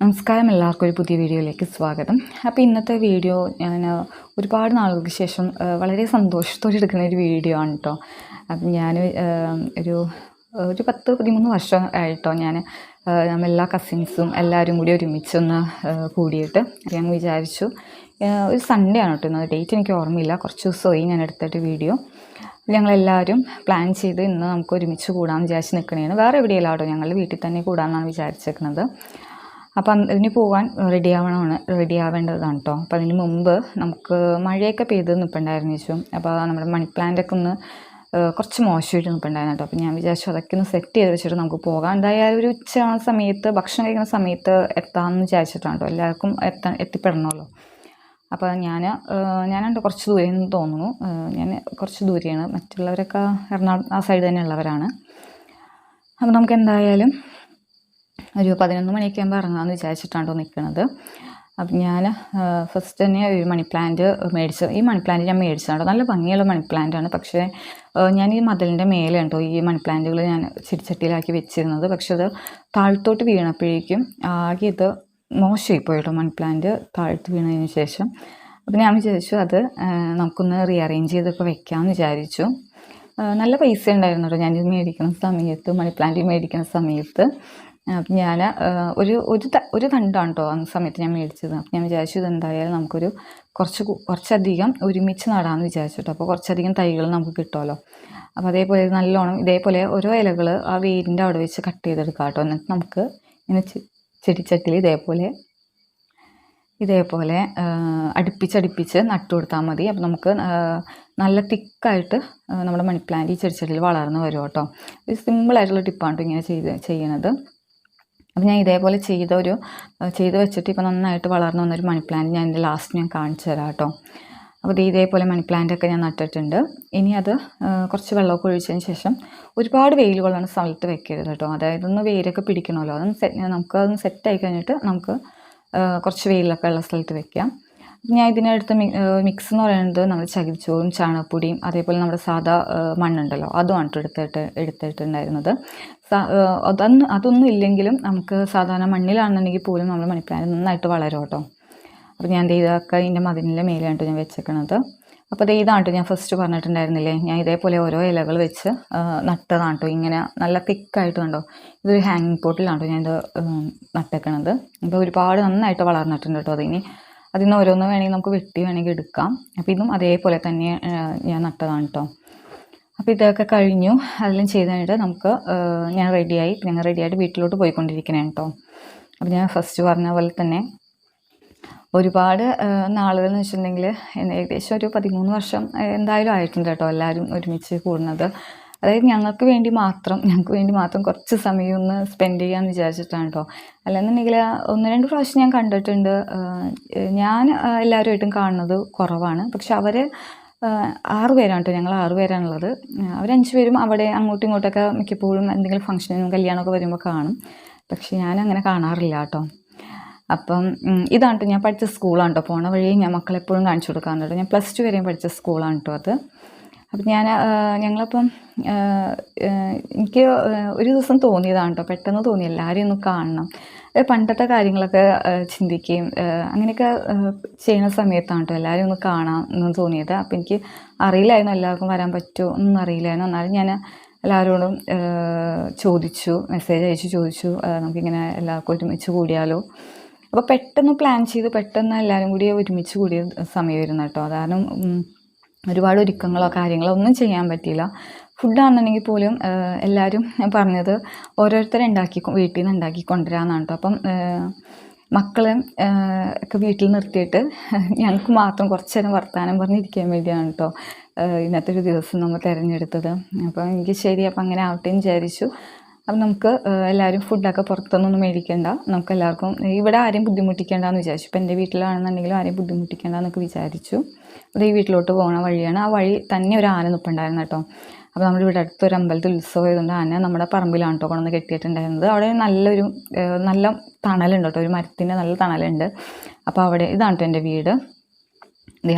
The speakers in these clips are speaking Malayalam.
നമസ്കാരം എല്ലാവർക്കും ഒരു പുതിയ വീഡിയോയിലേക്ക് സ്വാഗതം. അപ്പോൾ ഇന്നത്തെ വീഡിയോ ഞാൻ ഒരുപാട് നാളുകൾക്ക് ശേഷം വളരെ സന്തോഷത്തോടെ എടുക്കുന്ന ഒരു വീഡിയോ ആണ് കേട്ടോ അപ്പം ഞാൻ ഒരു ഒരു പത്ത് പതിമൂന്ന് വർഷം ആയിട്ടോ ഞാൻ നമ്മൾ എല്ലാ കസിൻസും എല്ലാവരും കൂടി ഒരുമിച്ചൊന്ന് കൂടിയിട്ട് ഞാൻ വിചാരിച്ചു ഒരു സൺഡേ ആണ് കേട്ടോ ഇന്ന് ഡേറ്റ് എനിക്ക് ഓർമ്മയില്ല. കുറച്ച് ദിവസമായി ഞാൻ എടുത്തിട്ട് വീഡിയോ. ഞങ്ങളെല്ലാവരും പ്ലാൻ ചെയ്ത് ഇന്ന് നമുക്ക് ഒരുമിച്ച് കൂടാമെന്ന് വിചാരിച്ച് നിൽക്കണേന്ന് വേറെ എവിടെയല്ല കേട്ടോ ഞങ്ങൾ വീട്ടിൽ തന്നെ കൂടാമെന്നാണ് വിചാരിച്ചേക്കുന്നത് അപ്പം അതിന് പോകാൻ റെഡി ആവണമാണ് റെഡി ആവേണ്ടതാണ് കേട്ടോ അപ്പം അതിന് മുമ്പ് നമുക്ക് മഴയൊക്കെ പെയ്ത് നിൽപ്പുണ്ടായിരുന്നു ചോദിച്ചു അപ്പോൾ നമ്മുടെ മണി പ്ലാന്റൊക്കെ ഒന്ന് കുറച്ച് മോശമായിട്ട് നിൽപ്പുണ്ടായിരുന്നു കേട്ടോ അപ്പോൾ ഞാൻ വിചാരിച്ചു അതൊക്കെ ഒന്ന് സെറ്റ് ചെയ്ത് വെച്ചിട്ട് നമുക്ക് പോകാം. എന്തായാലും ഒരു ഉച്ച ആവുന്ന സമയത്ത് ഭക്ഷണം കഴിക്കുന്ന സമയത്ത് എത്താമെന്ന് വിചാരിച്ചിട്ടാണ് കേട്ടോ എല്ലാവർക്കും എത്താൻ എത്തിപ്പെടണമല്ലോ. അപ്പോൾ ഞാൻ ഞാനുണ്ട് കുറച്ച് ദൂരെ നിന്ന് തോന്നുന്നു ഞാൻ കുറച്ച് ദൂരെയാണ്. മറ്റുള്ളവരൊക്കെ എറണാകുളം ആ സൈഡ് തന്നെ ഉള്ളവരാണ്. അപ്പോൾ നമുക്ക് എന്തായാലും ഒരു പതിനൊന്ന് മണിയൊക്കെ ആകുമ്പോൾ ഇറങ്ങാമെന്ന് വിചാരിച്ചിട്ടാണ് നിൽക്കുന്നത് അപ്പം ഞാൻ ഫസ്റ്റ് തന്നെ ഒരു മണി പ്ലാന്റ് മേടിച്ചു ഈ മണി പ്ലാന്റ് ഞാൻ മേടിച്ചതാണ് നല്ല ഭംഗിയുള്ള മണി പ്ലാന്റ് ആണ്. പക്ഷേ ഞാൻ ഈ മതിലിന്റെ മേലെ ഉണ്ടോ ഈ മണി പ്ലാന്റുകൾ ഞാൻ ചിരിച്ചട്ടിയിലാക്കി വെച്ചിരുന്നത്. പക്ഷെ അത് താഴത്തോട്ട് വീണപ്പോഴേക്കും ആകെ ഇത് മോശമായി പോയിട്ടോ മണി പ്ലാന്റ് താഴ്ത്ത് വീണതിന് ശേഷം. അപ്പം ഞാൻ വിചാരിച്ചു അത് നമുക്കൊന്ന് റീഅറേഞ്ച് ചെയ്തൊക്കെ വെക്കാമെന്ന് വിചാരിച്ചു. നല്ല പൈസ ഉണ്ടായിരുന്നു കേട്ടോ ഞാനിത് മേടിക്കുന്ന സമയത്ത് മണി പ്ലാന്റ് മേടിക്കുന്ന സമയത്ത്. അപ്പം ഞാൻ ഒരു ഒരു ഒരു തണ്ടാണ് കേട്ടോ ആ സമയത്ത് ഞാൻ മേടിച്ചത്. അപ്പം ഞാൻ വിചാരിച്ചു ഇതെന്തായാലും നമുക്കൊരു കുറച്ച് കുറച്ചധികം ഒരുമിച്ച് നടാമെന്ന് വിചാരിച്ചു കേട്ടോ അപ്പോൾ കുറച്ചധികം തൈകൾ നമുക്ക് കിട്ടുമല്ലോ അപ്പോൾ അതേപോലെ നല്ലോണം ഇതേപോലെ ഓരോ ഇലകൾ ആ വേരിന്റെ അവിടെ വെച്ച് കട്ട് ചെയ്തെടുക്കാം കേട്ടോ എന്നിട്ട് നമുക്ക് ഇങ്ങനെ ചെടിച്ചട്ടിൽ ഇതേപോലെ ഇതേപോലെ അടുപ്പിച്ചടുപ്പിച്ച് നട്ടു കൊടുത്താൽ മതി. അപ്പോൾ നമുക്ക് നല്ല തിക്കായിട്ട് നമ്മുടെ മണി പ്ലാന്റ് ഈ ചെടിച്ചട്ടിൽ വളർന്ന് വരും കേട്ടോ ഇത് സിമ്പിളായിട്ടുള്ള ടിപ്പാണ് ഇങ്ങനെ ചെയ്ത് ചെയ്യണത്. അപ്പോൾ ഞാൻ ഇതേപോലെ ചെയ്ത ഒരു ചെയ്ത് വെച്ചിട്ട് ഇപ്പോൾ നന്നായിട്ട് വളർന്നു വന്നൊരു മണി പ്ലാന്റ് ഞാൻ എന്റെ ലാസ്റ്റ് ഞാൻ കാണിച്ചു തരാം കേട്ടോ. അപ്പോൾ ഇതേപോലെ മണി പ്ലാന്റൊക്കെ ഞാൻ നട്ടിട്ടുണ്ട്. ഇനി അത് കുറച്ച് വെള്ളമൊക്കെ ഒഴിച്ചതിന് ശേഷം ഒരുപാട് വെയിൽ കൊള്ളുന്ന സ്ഥലത്ത് വെക്കരുത് കേട്ടോ. അതായത് ഒന്ന് വെയിലൊക്കെ പിടിക്കണമല്ലോ. അതൊന്ന് സെറ്റ് നമുക്ക് അതൊന്ന് സെറ്റായി കഴിഞ്ഞിട്ട് നമുക്ക് കുറച്ച് വെയിലൊക്കെ ഉള്ള സ്ഥലത്ത് വെക്കാം. ഞാൻ ഇതിനടുത്ത് മിക്സ് എന്ന് പറയുന്നത് നമ്മൾ ചകിരിച്ചോറും ചാണകപ്പൊടിയും അതേപോലെ നമ്മുടെ സാധാ മണ്ണുണ്ടല്ലോ അതുമാണ് എടുത്തിട്ട് എടുത്തിട്ടുണ്ടായിരുന്നത്. അതൊന്നും അതൊന്നും ഇല്ലെങ്കിലും നമുക്ക് സാധാരണ മണ്ണിലാണെന്നുണ്ടെങ്കിൽ പോലും നമ്മൾ മണിപ്ലാന്റ് നന്നായിട്ട് വളരും കേട്ടോ അപ്പോൾ ഞാൻ ഇതൊക്കെ ഇതിന്റെ മതിലിന്റെ മേലെയാണ് ഞാൻ വെച്ചേക്കണത്. അപ്പോൾ ദേ ഇതാണ് ഞാൻ ഫസ്റ്റ് പറഞ്ഞിട്ടുണ്ടായിരുന്നില്ലേ? ഞാൻ ഇതേപോലെ ഓരോ ഇലകൾ വെച്ച് നട്ടതാണ് ഇങ്ങനെ നല്ല തിക്കായിട്ട് കണ്ടോ? ഇതൊരു ഹാങ്ങിങ് പോട്ടിലാണ് ട്ടോ ഞാനിത് ഉം, നട്ടേക്കണത്. ഇപ്പോൾ ഒരുപാട് നന്നായിട്ട് വളർന്നിട്ടുണ്ട് കേട്ടോ അതിനി. അതിൽ നിന്ന് ഓരോന്ന് വേണമെങ്കിൽ നമുക്ക് വെട്ടി വേണമെങ്കിൽ എടുക്കാം. അപ്പോൾ ഇതും അതേപോലെ തന്നെ ഞാൻ നട്ടതാണ് കേട്ടോ അപ്പോൾ ഇതൊക്കെ കഴിഞ്ഞു. അതെല്ലാം ചെയ്ത് കഴിഞ്ഞിട്ട് നമുക്ക് ഞാൻ റെഡിയായി. ഞങ്ങൾ റെഡിയായിട്ട് വീട്ടിലോട്ട് പോയിക്കൊണ്ടിരിക്കണേ കേട്ടോ അപ്പോൾ ഞാൻ ഫസ്റ്റ് പറഞ്ഞ പോലെ തന്നെ ഒരുപാട് നാളുകൾ എന്ന് വെച്ചിട്ടുണ്ടെങ്കിൽ ഏകദേശം ഒരു പതിമൂന്ന് വർഷം എന്തായാലും ആയിട്ടുണ്ട് കേട്ടോ എല്ലാവരും ഒരുമിച്ച് കൂടുന്നത്. അതായത് ഞങ്ങൾക്ക് വേണ്ടി മാത്രം ഞങ്ങൾക്ക് വേണ്ടി മാത്രം കുറച്ച് സമയം ഒന്ന് സ്പെൻഡ് ചെയ്യാമെന്ന് വിചാരിച്ചിട്ടാണ് കേട്ടോ അല്ലെന്നുണ്ടെങ്കിൽ ഒന്ന് രണ്ട് പ്രാവശ്യം ഞാൻ കണ്ടിട്ടുണ്ട്. ഞാൻ എല്ലാവരുമായിട്ടും കാണുന്നത് കുറവാണ്. പക്ഷെ അവർ ആറ് പേരാണ് ഞങ്ങൾ ആറ് പേരാണുള്ളത് അവർ അഞ്ച് പേരും അവിടെ അങ്ങോട്ടും ഇങ്ങോട്ടൊക്കെ മിക്കപ്പോഴും എന്തെങ്കിലും ഫംഗ്ഷനും കല്യാണമൊക്കെ വരുമ്പോൾ കാണും. പക്ഷെ ഞാൻ അങ്ങനെ കാണാറില്ല കേട്ടോ അപ്പം ഇതാണ് ഞാൻ പഠിച്ച സ്കൂളാണ് കേട്ടോ പോണ വഴി ഞാൻ മക്കളെപ്പോഴും കാണിച്ചു കൊടുക്കാറുണ്ട് ഞാൻ പ്ലസ് ടു വരെയും പഠിച്ച സ്കൂളാണ് കേട്ടോ അത്. അപ്പം ഞാൻ ഞങ്ങളിപ്പം എനിക്ക് ഒരു ദിവസം തോന്നിയതാണ് കേട്ടോ പെട്ടെന്ന് തോന്നി എല്ലാവരെയും ഒന്ന് കാണണം. പണ്ടത്തെ കാര്യങ്ങളൊക്കെ ചിന്തിക്കുകയും അങ്ങനെയൊക്കെ ചെയ്യുന്ന സമയത്താണ് കേട്ടോ എല്ലാവരും ഒന്ന് കാണാം എന്ന് തോന്നിയത്. അപ്പം എനിക്ക് അറിയില്ലായിരുന്നു എല്ലാവർക്കും വരാൻ പറ്റുമോ ഒന്നും അറിയില്ലായിരുന്നു. എന്നാലും ഞാൻ എല്ലാവരോടും ചോദിച്ചു മെസ്സേജ് അയച്ചു ചോദിച്ചു നമുക്കിങ്ങനെ എല്ലാവർക്കും ഒരുമിച്ച് കൂടിയാലോ. അപ്പോൾ പെട്ടെന്ന് പ്ലാൻ ചെയ്ത് പെട്ടെന്ന് എല്ലാവരും കൂടി ഒരുമിച്ച് കൂടിയ സമയമായിരുന്നു കേട്ടോ കാരണം ഒരുപാട് ഒരുക്കങ്ങളോ കാര്യങ്ങളോ ഒന്നും ചെയ്യാൻ പറ്റിയില്ല. ഫുഡാണെന്നുണ്ടെങ്കിൽ പോലും എല്ലാവരും പറഞ്ഞത് ഓരോരുത്തരെ ഉണ്ടാക്കി കൊ- വീട്ടിൽ നിന്ന് ഉണ്ടാക്കി കൊണ്ടുവരാമെന്നാണ് കേട്ടോ അപ്പം മക്കളെ ഒക്കെ വീട്ടിൽ നിർത്തിയിട്ട് ഞങ്ങൾക്ക് മാത്രം കുറച്ച് നേരം വർത്തമാനം പറഞ്ഞിരിക്കാൻ വേണ്ടിയാണ് കേട്ടോ ഇന്നത്തെ ഒരു ദിവസം നമ്മൾ തിരഞ്ഞെടുത്തത്. അപ്പം എനിക്ക് ശരി അപ്പം അങ്ങനെ ആവട്ടെ വിചാരിച്ചു. അപ്പം നമുക്ക് എല്ലാവരും ഫുഡൊക്കെ പുറത്തുനിന്നൊന്നും മേടിക്കേണ്ട. നമുക്ക് എല്ലാവർക്കും ഇവിടെ ആരെയും ബുദ്ധിമുട്ടിക്കേണ്ടെന്ന് വിചാരിച്ചു. ഇപ്പം എന്റെ വീട്ടിലാണെന്നുണ്ടെങ്കിലും ആരെയും ബുദ്ധിമുട്ടിക്കേണ്ടെന്നൊക്കെ വിചാരിച്ചു. അത് ഈ വീട്ടിലോട്ട് പോകുന്ന വഴിയാണ്. ആ വഴി തന്നെ ഒരു ആന നിൽപ്പുണ്ടായിരുന്നു കേട്ടോ. അപ്പോൾ നമ്മുടെ ഇവിടെ അടുത്തൊരു അമ്പലത്തിൽ ഉത്സവം ആയതുകൊണ്ട് ആന നമ്മുടെ പറമ്പിലാണ് കേട്ടോ കൊണ്ടുവന്ന് കെട്ടിയിട്ടുണ്ടായിരുന്നത്. അവിടെ നല്ലൊരു നല്ല തണലുണ്ട് കേട്ടോ. ഒരു മരത്തിന്റെ നല്ല തണലുണ്ട്. അപ്പോൾ അവിടെ ഇതാണ് കേട്ടോ എന്റെ വീട്.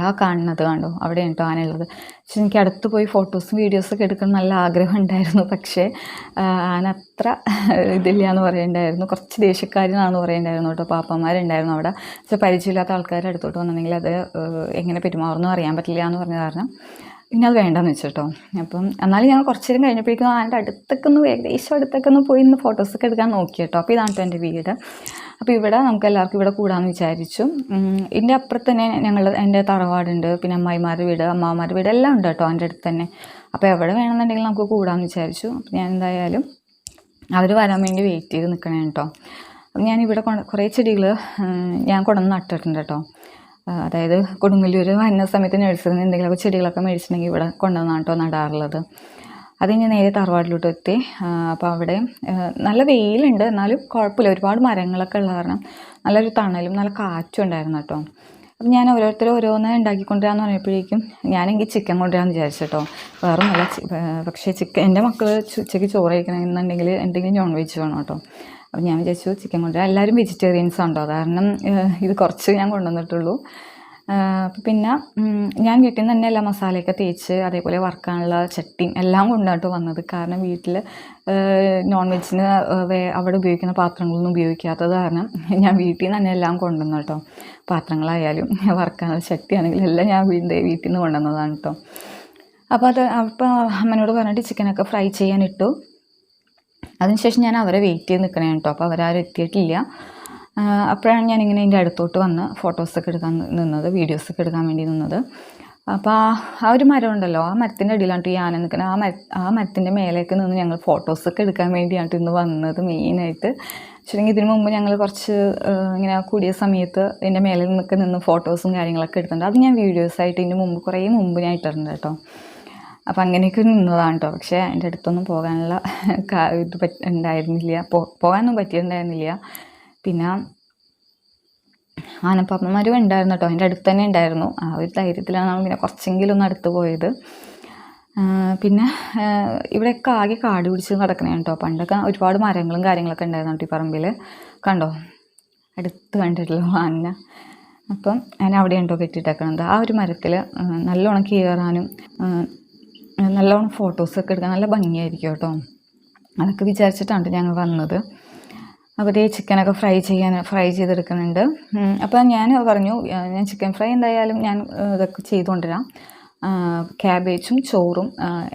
ആ കാണുന്നത് കണ്ടോ? അവിടെ കേട്ടോ ആനയുള്ളത് പക്ഷെ എനിക്ക് അടുത്ത് പോയി ഫോട്ടോസും വീഡിയോസൊക്കെ എടുക്കണം നല്ല ആഗ്രഹം ഉണ്ടായിരുന്നു. പക്ഷേ ആന അത്ര ഇതില്ല എന്ന് പറയണ്ടായിരുന്നു. കുറച്ച് ദേഷ്യക്കാരനാണെന്ന് പറയണ്ടായിരുന്നു കേട്ടോ. പാപ്പന്മാരുണ്ടായിരുന്നു അവിടെ. പക്ഷെ പരിചയമില്ലാത്ത ആൾക്കാരുടെ അടുത്തോട്ട് വന്നിട്ടുണ്ടെങ്കിൽ അത് എങ്ങനെ പെരുമാറുന്നു അറിയാൻ പറ്റില്ല എന്ന് പറഞ്ഞ കാരണം പിന്നെ അത് വേണ്ടെന്ന് വെച്ചു കേട്ടോ. അപ്പം എന്നാലും ഞാൻ കുറച്ച് നേരം കഴിഞ്ഞപ്പോഴേക്കും ആന്റെ അടുത്തൊക്കെ ഒന്ന് ഏകദേശം അടുത്തൊക്കെ ഒന്ന് പോയി ഇന്ന് ഫോട്ടോസൊക്കെ എടുക്കാൻ നോക്കി കേട്ടോ. അപ്പോൾ ഇതാണ് എന്റെ വീട്. അപ്പോൾ ഇവിടെ നമുക്ക് എല്ലാവർക്കും ഇവിടെ കൂടാമെന്ന് വിചാരിച്ചു. ഇതിന്റെ അപ്പുറത്ത് തന്നെ ഞങ്ങൾ എന്റെ തറവാടുണ്ട്. പിന്നെ അമ്മായിമാരുടെ വീട് അമ്മാവന്മാരുടെ വീട് എല്ലാം ഉണ്ട് കേട്ടോ എന്റെ അടുത്ത് തന്നെ. അപ്പോൾ എവിടെ വേണമെന്നുണ്ടെങ്കിൽ നമുക്ക് കൂടാമെന്ന് വിചാരിച്ചു. അപ്പോൾ ഞാൻ എന്തായാലും അവർ വരാൻ വേണ്ടി വെയിറ്റ് ചെയ്ത് നിൽക്കണേ കേട്ടോ അപ്പം ഞാനിവിടെ കൊണ്ട് കുറേ ചെടികൾ ഞാൻ കൊണ്ടുവന്ന് നട്ടിട്ടുണ്ട് കേട്ടോ. അതായത് കൊടുങ്ങല്ലൂർ വരുന്ന സമയത്ത് നഴ്സറിയിൽ നിന്ന് എന്തെങ്കിലുമൊക്കെ ചെടികളൊക്കെ മേടിച്ചിട്ടുണ്ടെങ്കിൽ ഇവിടെ കൊണ്ടുവന്നാണ് കേട്ടോ നടാറുള്ളത്. അത് ഞാൻ നേരെ തറവാട്ടിലോട്ട് എത്തി അപ്പോൾ അവിടെ നല്ല വെയിലുണ്ട്. എന്നാലും കുഴപ്പമില്ല. ഒരുപാട് മരങ്ങളൊക്കെ ഉള്ള കാരണം നല്ലൊരു തണലും നല്ല കാറ്റും ഉണ്ടായിരുന്നു കേട്ടോ. അപ്പം ഞാൻ ഓരോരുത്തർ ഓരോന്ന് ഉണ്ടാക്കിക്കൊണ്ടിരാന്ന് പറഞ്ഞപ്പോഴേക്കും ഞാനെങ്കിൽ ചിക്കൻ കൊണ്ടുവരാമെന്ന് വിചാരിച്ചു കേട്ടോ. വേറെ നല്ല പക്ഷേ ചിക്കൻ എന്റെ മക്കൾ ഉച്ചയ്ക്ക് ചോറ് കഴിക്കണമെന്നുണ്ടെങ്കിൽ എന്തെങ്കിലും നോൺ വെജ് വേണം കേട്ടോ. അപ്പം ഞാൻ വിചാരിച്ചു ചിക്കൻ കൊണ്ടുവരാം. എല്ലാവരും വെജിറ്റേറിയൻസ് ഉണ്ടോ കാരണം ഇത് കുറച്ച് ഞാൻ കൊണ്ടുവന്നിട്ടുള്ളൂ. പിന്നെ ഞാൻ വീട്ടിൽ നിന്ന് തന്നെ എല്ലാ മസാലയൊക്കെ തേച്ച് അതേപോലെ വറുക്കാനുള്ള ചട്ടിയും എല്ലാം കൊണ്ടാട്ടോ വന്നത്. കാരണം വീട്ടിൽ നോൺ വെജിന് അവിടെ ഉപയോഗിക്കുന്ന പാത്രങ്ങളൊന്നും ഉപയോഗിക്കാത്തത് കാരണം ഞാൻ വീട്ടിൽ നിന്ന് തന്നെ എല്ലാം കൊണ്ടുവന്നു കേട്ടോ. പാത്രങ്ങളായാലും വറുക്കാനുള്ള ചട്ടിയാണെങ്കിലും എല്ലാം ഞാൻ വീടിന്റെ വീട്ടിൽ നിന്ന് കൊണ്ടുവന്നതാണ് കേട്ടോ. അപ്പോൾ അത് അപ്പോൾ അമ്മനോട് പറഞ്ഞിട്ട് ചിക്കനൊക്കെ ഫ്രൈ ചെയ്യാനിട്ടു. അതിനുശേഷം ഞാൻ അവരെ വെയിറ്റ് ചെയ്ത് നിൽക്കണേ കേട്ടോ. അപ്പോൾ അവരാരും എത്തിയിട്ടില്ല. ആ, ഞാൻ ഇങ്ങനെ എന്റെ അടുത്തോട്ട് വന്ന് ഫോട്ടോസൊക്കെ എടുക്കാൻ നിന്നത് വീഡിയോസൊക്കെ എടുക്കാൻ വേണ്ടി നിന്നത്. അപ്പോൾ ആ ഒരു മരം ഉണ്ടല്ലോ ആ മരത്തിന്റെ അടിയിലാണ് ഈ ആന നിൽക്കുന്നത് ആ മര ആ മരത്തിന്റെ മേലേക്ക് നിന്ന് ഞങ്ങൾ ഫോട്ടോസൊക്കെ എടുക്കാൻ വേണ്ടിയാണ് ഇന്ന് വന്നത് മെയിനായിട്ട്. ശരിക്കും ഇതിനു മുമ്പ് ഞങ്ങൾ കുറച്ച് ഇങ്ങനെ കൂടിയ സമയത്ത് എന്റെ മേലെ നിന്നൊക്കെ നിന്ന് ഫോട്ടോസും കാര്യങ്ങളൊക്കെ എടുത്തിട്ടുണ്ട്. അത് ഞാൻ വീഡിയോസായിട്ട് ഇതിന് മുമ്പ് കുറേ മുമ്പ് ഞാൻ ഇട്ടിട്ടുണ്ട് കേട്ടോ. അപ്പം അങ്ങനെയൊക്കെ നിന്നതാണ് കേട്ടോ. പക്ഷേ എന്റെ അടുത്തൊന്നും പോകാനുള്ള ഇത് ഉണ്ടായിരുന്നില്ല. പോകാനൊന്നും പറ്റിയിട്ടുണ്ടായിരുന്നില്ല. പിന്നെ ആനപ്പാപ്പന്മാരും ഉണ്ടായിരുന്നു കേട്ടോ. എന്റെ അടുത്ത് തന്നെ ഉണ്ടായിരുന്നു. ആ ഒരു ധൈര്യത്തിലാണ് നമ്മൾ പിന്നെ കുറച്ചെങ്കിലും ഒന്ന് അടുത്ത് പോയത്. പിന്നെ ഇവിടെയൊക്കെ ആകെ കാട് പിടിച്ച് നടക്കണേ കേട്ടോ. പണ്ടൊക്കെ ഒരുപാട് മരങ്ങളും കാര്യങ്ങളൊക്കെ ഉണ്ടായിരുന്നു ഈ പറമ്പിൽ. കണ്ടോ? അടുത്ത് കണ്ടിട്ടുള്ളൂ ആന. അപ്പം ഞാൻ അവിടെ ഉണ്ടോ കെട്ടിയിട്ടേക്കണത്. ആ ഒരു മരത്തിൽ നല്ലോണം കയറാനും നല്ലോണം ഫോട്ടോസൊക്കെ എടുക്കാൻ നല്ല ഭംഗിയായിരിക്കും കേട്ടോ. അതൊക്കെ വിചാരിച്ചിട്ടാണ് ഞങ്ങൾ വന്നത്. അപ്പോൾ ഇതേ ചിക്കനൊക്കെ ഫ്രൈ ചെയ്യാൻ ഫ്രൈ ചെയ്തെടുക്കുന്നുണ്ട്. അപ്പോൾ ഞാൻ പറഞ്ഞു ഞാൻ ചിക്കൻ ഫ്രൈ എന്തായാലും ഞാൻ ഇതൊക്കെ ചെയ്തുകൊണ്ടിരാം ക്യാബേജും ചോറും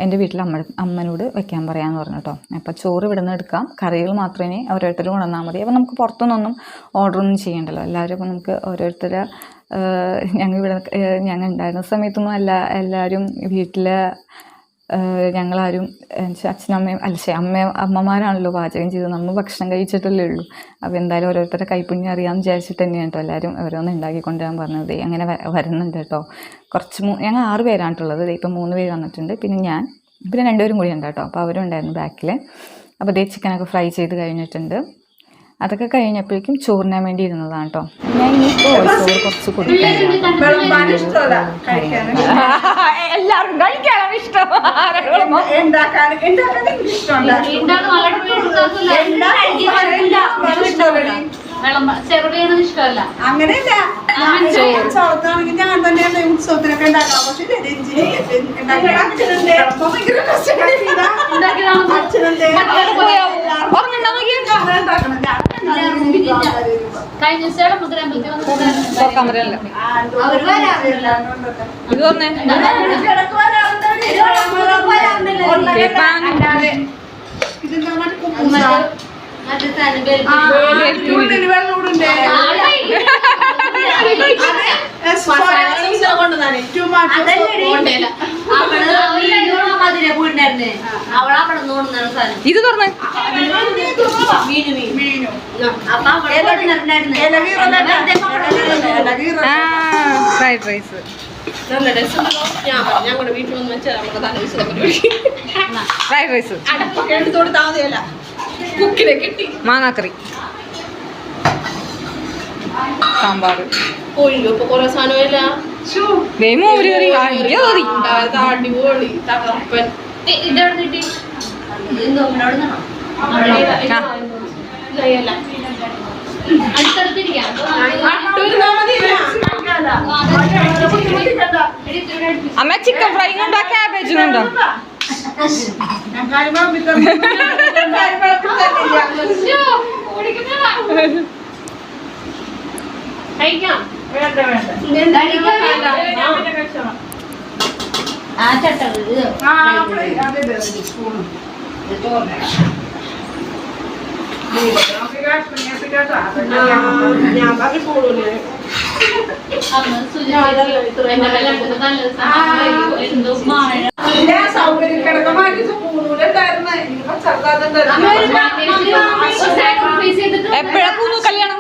എന്റെ വീട്ടിൽ അമ്മ അമ്മനോട് വെക്കാൻ പറയാമെന്ന് പറഞ്ഞു കേട്ടോ. അപ്പോൾ ചോറ് ഇവിടെ നിന്ന് എടുക്കാം. കറികൾ മാത്രമേ ഓരോരുത്തരും കൊണ്ടുവന്നാൽ മതി. അപ്പോൾ നമുക്ക് പുറത്തുനിന്നൊന്നും ഓർഡറൊന്നും ചെയ്യണ്ടല്ലോ. എല്ലാവരും അപ്പോൾ നമുക്ക് ഓരോരുത്തർ ഞങ്ങൾ ഇവിടെ ഞങ്ങൾ ഉണ്ടായിരുന്ന സമയത്തൊന്നും എല്ലാ എല്ലാവരും വീട്ടിൽ ഞങ്ങളാരും അച്ഛനമ്മയും അല്ല ശേ അമ്മയും അമ്മമാരാണല്ലോ പാചകം ചെയ്തത്. നമ്മൾ ഭക്ഷണം കഴിച്ചിട്ടല്ലേ ഉള്ളൂ. അപ്പോൾ എന്തായാലും ഓരോരുത്തരുടെ കൈപ്പുണ്യം അറിയാമെന്ന് വിചാരിച്ചിട്ട് തന്നെയാണ് കേട്ടോ എല്ലാവരും ഓരോന്ന് ഉണ്ടാക്കിക്കൊണ്ടുവരാൻ പറഞ്ഞത്. ദേ അങ്ങനെ വരുന്നുണ്ട് കേട്ടോ. കുറച്ച് ഞങ്ങൾ ആറ് പേരാണുള്ളത് ഇപ്പം മൂന്ന് പേര് വന്നിട്ടുണ്ട്. പിന്നെ ഞാൻ പിന്നെ രണ്ടുപേരും കൂടി ഉണ്ട് കേട്ടോ. അപ്പോൾ അവരും ഉണ്ടായിരുന്നു ബാക്കിൽ. അപ്പോൾ ദേ ചിക്കനൊക്കെ ഫ്രൈ ചെയ്ത് കഴിഞ്ഞിട്ടുണ്ട്. അതൊക്കെ കഴിഞ്ഞപ്പോഴേക്കും ചോറിനാൻ വേണ്ടി ഇരുന്നതാണ് കേട്ടോ ഞാൻ ഇനി ചോറ് കുറച്ച് എല്ലാവർക്കും കഴിക്കാനും ഇഷ്ടം. ചെറുപയറും ഇഷ്ടമല്ല. അങ്ങനെയല്ല. ചോളത്താണെങ്കിൽ ഞാൻ തന്നെയാണ് ഉത്സവത്തിനൊക്കെ ഉണ്ടാക്കാം. പക്ഷെ. കഴിഞ്ഞ ദിവസം. ഇത് തന്നെ ഇടയ്ക്ക് ഇത് തുറന്ന്. ഫ്രൈഡ് റൈസ് ഞങ്ങളുടെ വീട്ടിൽ വന്ന് വെച്ചാൽ നമ്മുടെ തല ഫ്രൈഡ് റൈസ് അടപ്പൊക്കെ എടുത്തോട് കൊടുത്താൽ മതിയല്ല കുക്കിനെ കിട്ടി. മാങ്ങാക്കറി. സാമ്പാർ. പോയില്ലോ ഇപ്പൊ കൊറേ സാധനമില്ല മോര് കറി. അടിപൊളി. തകർപ്പൻ ഇതെവിടെ കിട്ടി. അടുത്തടുത്തിരിക്കാം. അമ്മ ചിക്കൻ ഫ്രൈ ഉണ്ടോ? ക്യാബേജും ഉണ്ടോ? ആ ചട്ട ഇത് ആ അവിടെ അതെ അതെ സ്പൂണ് ചോറിനെ ഞാൻ ബാക്കി പോളൂല്ലേ എപ്പോഴാ പൂന്നു കല്യാണം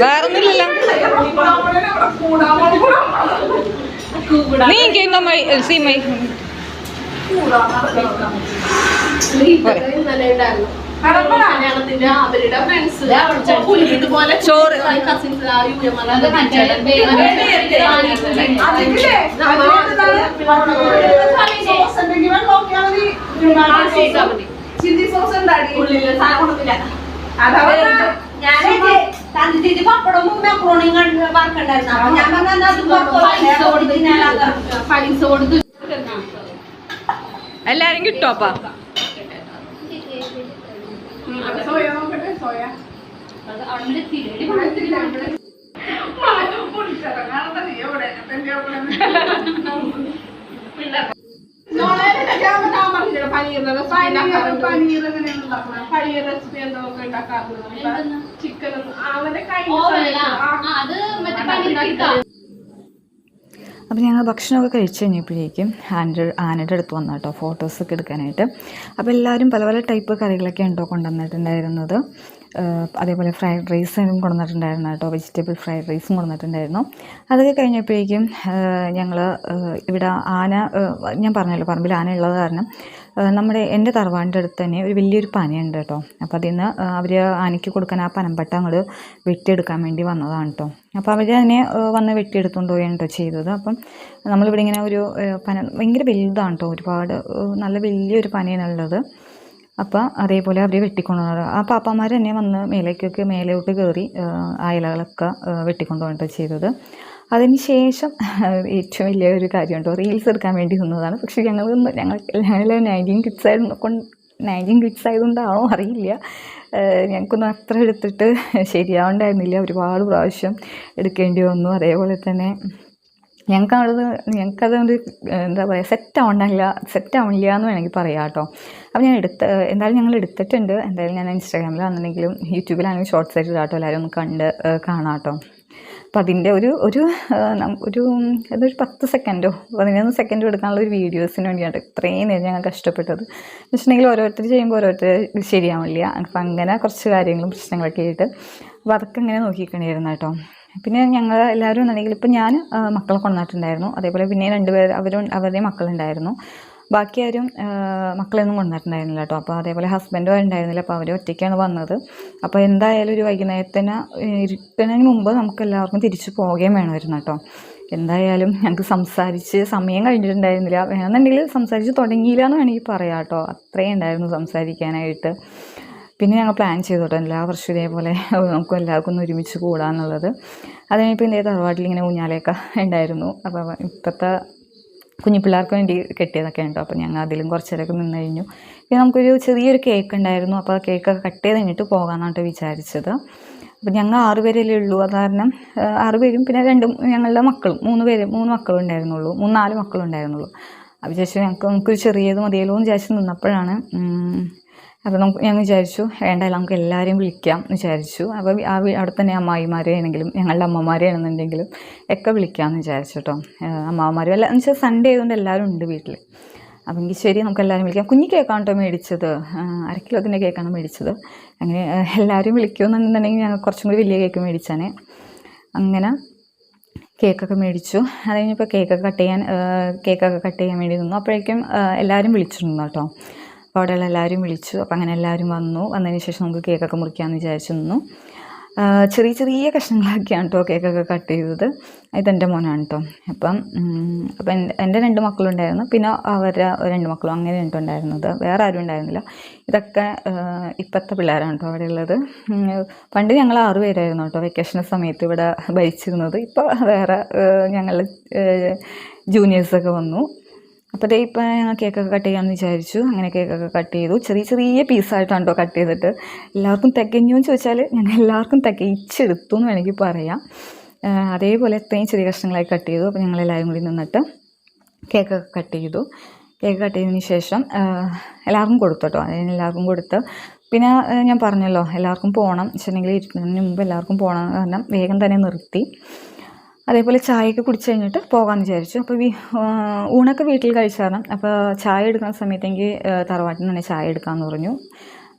വേറൊന്നുമില്ലല്ലോ നീ ചെയ്യുന്ന സീമൈ ചോറ്. മറ്റേ ചില്ലി സോസ് ഞാനേ തന്നിട്ട് പപ്പടവും മെക്രോണിയും കണ്ട് വർക്കുണ്ടായിരുന്നു അപ്പൊ ഞാൻ പറഞ്ഞാൽ പൈസ കൊടുത്ത് പൈസ കൊടുത്ത് എല്ലാരും കിട്ടുമപ്പാ സോയ നോക്കട്ടെ സോയ പനീർ റെസിപ്പി ഉണ്ടാക്കാറുണ്ട് ചിക്കൻ അവന്റെ കൈ അത് അപ്പോൾ ഞങ്ങൾ ഭക്ഷണമൊക്കെ കഴിച്ച് കഴിഞ്ഞപ്പോഴേക്കും ആന്റെ ആനയുടെ അടുത്ത് വന്നു കേട്ടോ ഫോട്ടോസൊക്കെ എടുക്കാനായിട്ട്. അപ്പോൾ എല്ലാവരും പല പല ടൈപ്പ് കറികളൊക്കെ ഉണ്ടോ കൊണ്ടുവന്നിട്ടുണ്ടായിരുന്നത്. അതേപോലെ ഫ്രൈഡ് റൈസും കൊണ്ടുവന്നിട്ടുണ്ടായിരുന്നു കേട്ടോ വെജിറ്റബിൾ ഫ്രൈഡ് റൈസും കൊണ്ടുവന്നിട്ടുണ്ടായിരുന്നു. അതൊക്കെ കഴിഞ്ഞപ്പോഴേക്കും ഞങ്ങൾ ഇവിടെ ആന ഞാൻ പറഞ്ഞല്ലോ പറമ്പിൽ ആന ഉള്ളത് കാരണം നമ്മുടെ എന്റെ തറവാടിന്റെ അടുത്ത് തന്നെ ഒരു വലിയൊരു പനയുണ്ട് കേട്ടോ. അപ്പോൾ അതിൽ നിന്ന് അവർ ആനയ്ക്ക് കൊടുക്കാൻ ആ പനമ്പട്ട അങ്ങോട്ട് വെട്ടിയെടുക്കാൻ വേണ്ടി വന്നതാണ് കേട്ടോ. അപ്പോൾ അവർ അതിനെ വന്ന് വെട്ടിയെടുത്തുകൊണ്ട് പോയാണ് കേട്ടോ ചെയ്തത്. അപ്പം നമ്മളിവിടെ ഇങ്ങനെ ഒരു പന ഭയങ്കര വലുതാണ് കേട്ടോ. ഒരുപാട് നല്ല വലിയൊരു പനയാണുള്ളത്. അപ്പോൾ അതേപോലെ അവർ വെട്ടിക്കൊണ്ടു ആ പാപ്പാമാർ തന്നെ വന്ന് മേലേക്കൊക്കെ മേലോട്ട് കയറി ആ ഇലകളൊക്കെ ഏഹ് വെട്ടിക്കൊണ്ടു പോകട്ടോ ചെയ്തത്. അതിന് ശേഷം ഏറ്റവും വലിയ ഒരു കാര്യം കേട്ടോ റീൽസ് എടുക്കാൻ വേണ്ടി നിന്നതാണ്. പക്ഷേ ഞങ്ങൾ ഞങ്ങൾ ഞങ്ങൾ നയന്റീൻ കിഡ്സ് ആയിരുന്നു. കൊണ്ട് നയന്റീൻ കിഡ്സ് ആയതുകൊണ്ടാണോ അറിയില്ല. ഞങ്ങൾക്കൊന്നും അത്ര എടുത്തിട്ട് ശരിയാവണ്ടായിരുന്നില്ല. ഒരുപാട് പ്രാവശ്യം എടുക്കേണ്ടി വന്നു. അതേപോലെ തന്നെ ഞങ്ങൾക്കത് ഞങ്ങൾക്കതുകൊണ്ട് എന്താ പറയുക സെറ്റ് ആവണില്ല സെറ്റ് ആവണില്ല എന്ന് വേണമെങ്കിൽ പറയാം കേട്ടോ. അപ്പോൾ ഞാൻ എടുത്ത് എന്തായാലും ഞങ്ങൾ എടുത്തിട്ടുണ്ട്. എന്തായാലും ഞാൻ ഇൻസ്റ്റാഗ്രാമിലാണെന്നുണ്ടെങ്കിലും യൂട്യൂബിലാണെങ്കിലും ഷോർട്ട്സ് ആയിട്ട് ഇടാട്ടോ. എല്ലാവരും ഒന്ന് കണ്ട് കാണാം കേട്ടോ. അപ്പോൾ അതിന്റെ ഒരു ഒരു ഒരു ഏതൊരു പത്ത് സെക്കൻഡോ പതിനൊന്ന് സെക്കൻഡോ എടുക്കാനുള്ള ഒരു വീഡിയോസിന് വേണ്ടിയാണ് ഇത്രയും നേരം ഞങ്ങൾ കഷ്ടപ്പെട്ടത്. എന്ന് വെച്ചിട്ടുണ്ടെങ്കിൽ ഓരോരുത്തർ ചെയ്യുമ്പോൾ ഓരോരുത്തർ ശരിയാവില്ല. അപ്പം അങ്ങനെ കുറച്ച് കാര്യങ്ങളും പ്രശ്നങ്ങളൊക്കെ ആയിട്ട്. അപ്പോൾ അതൊക്കെ ഇങ്ങനെ നോക്കിക്കണിരുന്നു കേട്ടോ. പിന്നെ ഞങ്ങൾ എല്ലാവരും എന്നുണ്ടെങ്കിൽ ഇപ്പം ഞാൻ മക്കളെ കൊണ്ടുവന്നിട്ടുണ്ടായിരുന്നു. അതേപോലെ പിന്നെ രണ്ടുപേർ അവരും അവരുടെയും മക്കളുണ്ടായിരുന്നു. ബാക്കി ആരും മക്കളെയൊന്നും കൊണ്ടുവന്നിട്ടുണ്ടായിരുന്നില്ല കേട്ടോ. അപ്പോൾ അതേപോലെ ഹസ്ബൻഡും ഉണ്ടായിരുന്നില്ല അപ്പോൾ അവർ ഒറ്റയ്ക്കാണ് വന്നത്. അപ്പോൾ എന്തായാലും ഒരു വൈകുന്നേരത്തിന് ഇരുട്ടിനു മുമ്പ് നമുക്ക് എല്ലാവർക്കും തിരിച്ചു പോവുകയും വേണമായിരുന്നു കേട്ടോ. എന്തായാലും ഞങ്ങൾക്ക് സംസാരിച്ച് സമയം കഴിഞ്ഞിട്ടുണ്ടായിരുന്നില്ല. വേണമെന്നുണ്ടെങ്കിൽ സംസാരിച്ച് തുടങ്ങിയില്ല എന്ന് വേണമെങ്കിൽ പറയാം കേട്ടോ. അത്രയും ഉണ്ടായിരുന്നു സംസാരിക്കാനായിട്ട്. പിന്നെ ഞങ്ങൾ പ്ലാൻ ചെയ്തോട്ടെ എല്ലാ വർഷവും ഇതേപോലെ നമുക്ക് എല്ലാവർക്കും ഒന്ന് ഒരുമിച്ച് കൂടാന്നുള്ളത്. അതിനിപ്പോൾ ഇതേ തറവാട്ടിൽ ഇങ്ങനെ ഊഞ്ഞാലയൊക്കെ ഉണ്ടായിരുന്നു. അപ്പോൾ ഇപ്പോഴത്തെ കുഞ്ഞു പിള്ളേർക്ക് വേണ്ടി കെട്ടിയതൊക്കെ ഉണ്ടോ? അപ്പോൾ ഞങ്ങൾ അതിലും കുറച്ച് നേരമൊക്കെ നിന്ന് കഴിഞ്ഞു. പിന്നെ നമുക്കൊരു ചെറിയൊരു കേക്ക് ഉണ്ടായിരുന്നു. അപ്പോൾ ആ കേക്കൊക്കെ കട്ട് ചെയ്ത് കഴിഞ്ഞിട്ട് പോകാമെന്നാണ് വിചാരിച്ചത്. അപ്പോൾ ഞങ്ങൾ ആറുപേരല്ലേ ഉള്ളൂ. അത് കാരണം ആറുപേരും ആറ് പേരും പിന്നെ രണ്ടും ഞങ്ങളുടെ മക്കളും മൂന്ന് പേര് മൂന്ന് മക്കളും ഉണ്ടായിരുന്നുള്ളൂ. മൂന്ന് നാല് മക്കളും ഉണ്ടായിരുന്നുള്ളൂ. അപ്പോൾ വിചാരിച്ചു ഞങ്ങൾക്ക് നമുക്കൊരു ചെറിയത് മതിയല്ലോ എന്ന് വിചാരിച്ച് നിന്നപ്പോഴാണ് അപ്പോൾ നമുക്ക് ഞാൻ വിചാരിച്ചു വേണ്ടല്ല നമുക്ക് എല്ലാവരെയും വിളിക്കാം എന്ന് വിചാരിച്ചു. അപ്പോൾ ആ അവിടെ തന്നെ അമ്മായിമാരെ ആണെങ്കിലും ഞങ്ങളുടെ അമ്മമാരെ ആണെന്നുണ്ടെങ്കിലും ഒക്കെ വിളിക്കാമെന്ന് വിചാരിച്ചു കേട്ടോ. അമ്മാവന്മാരും എല്ലാം എന്ന് വെച്ചാൽ സൺഡേ ആയതുകൊണ്ട് എല്ലാവരും ഉണ്ട് വീട്ടിൽ അപ്പം എങ്കിൽ ശരി നമുക്ക് എല്ലാവരും വിളിക്കാം. കുഞ്ഞു കേക്കാണ് കേട്ടോ മേടിച്ചത്. അരക്കിലോ തന്നെ കിലോത്തിന്റെ കേക്കാണ് മേടിച്ചത്. അങ്ങനെ എല്ലാവരും വിളിക്കുമെന്നുണ്ടെങ്കിൽ ഞങ്ങൾ കുറച്ചും കൂടി വലിയ കേക്ക് മേടിച്ചാണ് അങ്ങനെ കേക്കൊക്കെ മേടിച്ചു. അത് കഴിഞ്ഞപ്പോൾ കേക്കൊക്കെ കട്ട് ചെയ്യാൻ കേക്കൊക്കെ കട്ട് ചെയ്യാൻ വേണ്ടി നിന്നു. അപ്പോഴേക്കും എല്ലാവരും വിളിച്ചിരുന്നു കേട്ടോ. അപ്പോൾ അവിടെയുള്ള എല്ലാവരും വിളിച്ചു. അപ്പോൾ അങ്ങനെ എല്ലാവരും വന്നു. വന്നതിന് ശേഷം നമുക്ക് കേക്കൊക്കെ മുറിക്കാമെന്ന് വിചാരിച്ചു നിന്നു. ചെറിയ ചെറിയ കഷ്ണങ്ങളൊക്കെയാണ് കേട്ടോ കേക്കൊക്കെ കട്ട് ചെയ്തത്. ഇതെന്റെ മോനാണ് കേട്ടോ അപ്പം അപ്പം എന്റെ രണ്ട് മക്കളുണ്ടായിരുന്നു. പിന്നെ അവരുടെ രണ്ട് മക്കളും അങ്ങനെ ഉണ്ടായിരുന്നത്. വേറെ ആരും ഉണ്ടായിരുന്നില്ല. ഇതൊക്കെ ഇപ്പോഴത്തെ പിള്ളേരാണ് കേട്ടോ അവിടെ ഉള്ളത്. പണ്ട് ഞങ്ങൾ ആറ് പേരായിരുന്നു കേട്ടോ വെക്കേഷൻ സമയത്ത് ഇവിടെ ഭരിച്ചിരുന്നത്. ഇപ്പോൾ വേറെ ഞങ്ങൾ ജൂനിയേഴ്സൊക്കെ വന്നു. അപ്പോൾ ദേ ഇപ്പം ഞങ്ങൾ കേക്കൊക്കെ കട്ട് ചെയ്യാമെന്ന് വിചാരിച്ചു. അങ്ങനെ കേക്കൊക്കെ കട്ട് ചെയ്തു. ചെറിയ ചെറിയ പീസായിട്ടാണ് കേട്ടോ ചെയ്തിട്ട്. എല്ലാവർക്കും തികഞ്ഞു എന്ന് ചോദിച്ചാൽ ഞങ്ങൾ എല്ലാവർക്കും തികയിച്ചെടുത്തു എന്ന് വേണമെങ്കിൽ പറയാം. അതേപോലെ ഇത്രയും ചെറിയ കഷ്ണങ്ങളായി കട്ട് ചെയ്തു. അപ്പോൾ ഞങ്ങൾ എല്ലാവരും കൂടി നിന്നിട്ട് കേക്കൊക്കെ കട്ട് ചെയ്തു. കേക്ക് കട്ട് ചെയ്തതിന് ശേഷം എല്ലാവർക്കും കൊടുത്തു കേട്ടോ. അതിന് എല്ലാവർക്കും കൊടുത്ത്. പിന്നെ ഞാൻ പറഞ്ഞല്ലോ എല്ലാവർക്കും പോകണം വെച്ചിട്ടുണ്ടെങ്കിൽ ഇരിക്കുന്നതിന് മുമ്പ് എല്ലാവർക്കും പോകണം കാരണം വേഗം തന്നെ നിർത്തി. അതേപോലെ ചായയൊക്കെ കുടിച്ച് കഴിഞ്ഞിട്ട് പോകാമെന്ന് വിചാരിച്ചു. അപ്പോൾ ഊണൊക്കെ വീട്ടിൽ കഴിച്ചാണ് അപ്പോൾ ചായ എടുക്കുന്ന സമയത്തെങ്കിൽ തറവാട്ടിൽ നിന്ന് തന്നെ ചായ എടുക്കാമെന്ന് പറഞ്ഞു.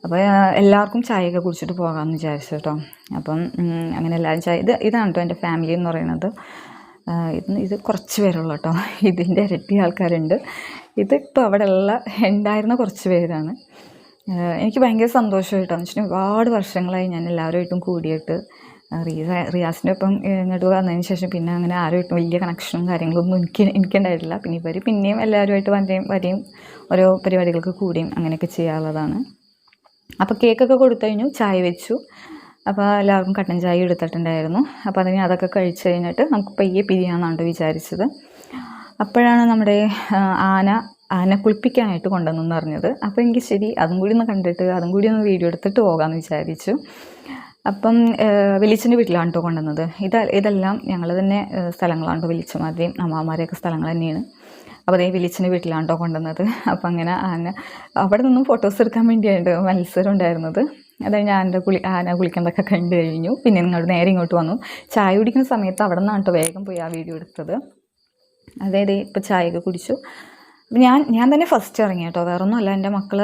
അപ്പോൾ എല്ലാവർക്കും ചായയൊക്കെ കുടിച്ചിട്ട് പോകാമെന്ന് വിചാരിച്ചു കേട്ടോ. അപ്പം അങ്ങനെ എല്ലാവരും ചായ ഇത് ഇതാണ് കേട്ടോ എന്റെ ഫാമിലി എന്ന് പറയുന്നത്. ഇത് ഇത് കുറച്ച് പേരുള്ളൂ കേട്ടോ ഇതിന്റെ ഇരട്ടി ആൾക്കാരുണ്ട്. ഇത് ഇപ്പോൾ അവിടെ ഉള്ള ഉണ്ടായിരുന്ന കുറച്ച് പേരാണ്. എനിക്ക് ഭയങ്കര സന്തോഷം എന്ന് വെച്ചിട്ടുണ്ടെങ്കിൽ ഒരുപാട് വർഷങ്ങളായി ഞാൻ എല്ലാവരുമായിട്ടും കൂടിയിട്ട് റിയ റിയാസിന്റെ ഒപ്പം ഇങ്ങോട്ട് വന്നതിന് ശേഷം പിന്നെ അങ്ങനെ ആരുമായിട്ട് വലിയ കണക്ഷനും കാര്യങ്ങളൊന്നും എനിക്ക് എനിക്കുണ്ടായിട്ടില്ല. പിന്നെ ഇവർ പിന്നെയും എല്ലാവരുമായിട്ട് വരെയും വരെയും ഓരോ പരിപാടികൾക്ക് കൂടിയും അങ്ങനെയൊക്കെ ചെയ്യാനുള്ളതാണ് അപ്പോൾ കേക്കൊക്കെ കൊടുത്തു കഴിഞ്ഞു ചായ വെച്ചു. അപ്പോൾ എല്ലാവർക്കും കട്ടൻ ചായ എടുത്തിട്ടുണ്ടായിരുന്നു. അപ്പോൾ അതിന് അതൊക്കെ കഴിച്ചു കഴിഞ്ഞിട്ട് നമുക്ക് പയ്യെ പിരിയാന്നാണ്ട് വിചാരിച്ചത്. അപ്പോഴാണ് നമ്മുടെ ആന ആന കുളിപ്പിക്കാനായിട്ട് കൊണ്ടുവന്നെന്ന് പറഞ്ഞത്. അപ്പോൾ എനിക്ക് ശരി അതും കൂടി ഒന്ന് കണ്ടിട്ട് അതും കൂടി ഒന്ന് വീഡിയോ എടുത്തിട്ട് പോകാമെന്ന് വിചാരിച്ചു. അപ്പം വെളിച്ചന്റെ വീട്ടിലാണ് കേട്ടോ കൊണ്ടുവന്നത്. ഇത് ഇതെല്ലാം ഞങ്ങൾ തന്നെ സ്ഥലങ്ങളാണ് കേട്ടോ വെളിച്ചമാരുടെയും അമ്മാമാരെയൊക്കെ സ്ഥലങ്ങൾ തന്നെയാണ്. അപ്പോൾ അതേ വിളിച്ചിന്റെ വീട്ടിലാണ് കേട്ടോ കൊണ്ടുവന്നത്. അപ്പം അങ്ങനെ ആന അവിടെ നിന്നും ഫോട്ടോസ് എടുക്കാൻ വേണ്ടിയായിട്ട് മത്സരം ഉണ്ടായിരുന്നത്. അതായത് ഞാൻ എന്റെ കുളി ആന കുളിക്കുന്നതൊക്കെ കണ്ടു കഴിഞ്ഞു. പിന്നെ ഇങ്ങോട്ട് നേരെ ഇങ്ങോട്ട് വന്നു. ചായ കുടിക്കുന്ന സമയത്ത് അവിടെ നിന്നാണ് കേട്ടോ വേഗം പോയി ആ വീഡിയോ എടുത്തത്. അതായത് ഇപ്പോൾ ചായയൊക്കെ കുടിച്ചു. ഞാൻ ഞാൻ തന്നെ ഫസ്റ്റ് ഇറങ്ങി കേട്ടോ. വേറെ ഒന്നുമല്ല എന്റെ മക്കൾ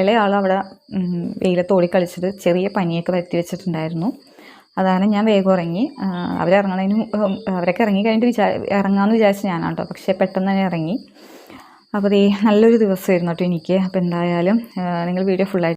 ഇളയാൾ അവിടെ വെയിലത്തോടി കളിച്ചിട്ട് ചെറിയ പനിയൊക്കെ വരുത്തി വെച്ചിട്ടുണ്ടായിരുന്നു. അതാണ് ഞാൻ വേഗം ഇറങ്ങി. അവരിറങ്ങണതിന് അവരൊക്കെ ഇറങ്ങി കഴിഞ്ഞിട്ട് വിചാ ഇറങ്ങാമെന്ന് വിചാരിച്ച് ഞാനാണ് കേട്ടോ പക്ഷേ പെട്ടെന്ന് തന്നെ ഇറങ്ങി. അപ്പോൾ ദേ നല്ലൊരു ദിവസമായിരുന്നു കേട്ടോ എനിക്ക്. അപ്പോൾ എന്തായാലും നിങ്ങൾ വീഡിയോ ഫുള്ളായിട്ട്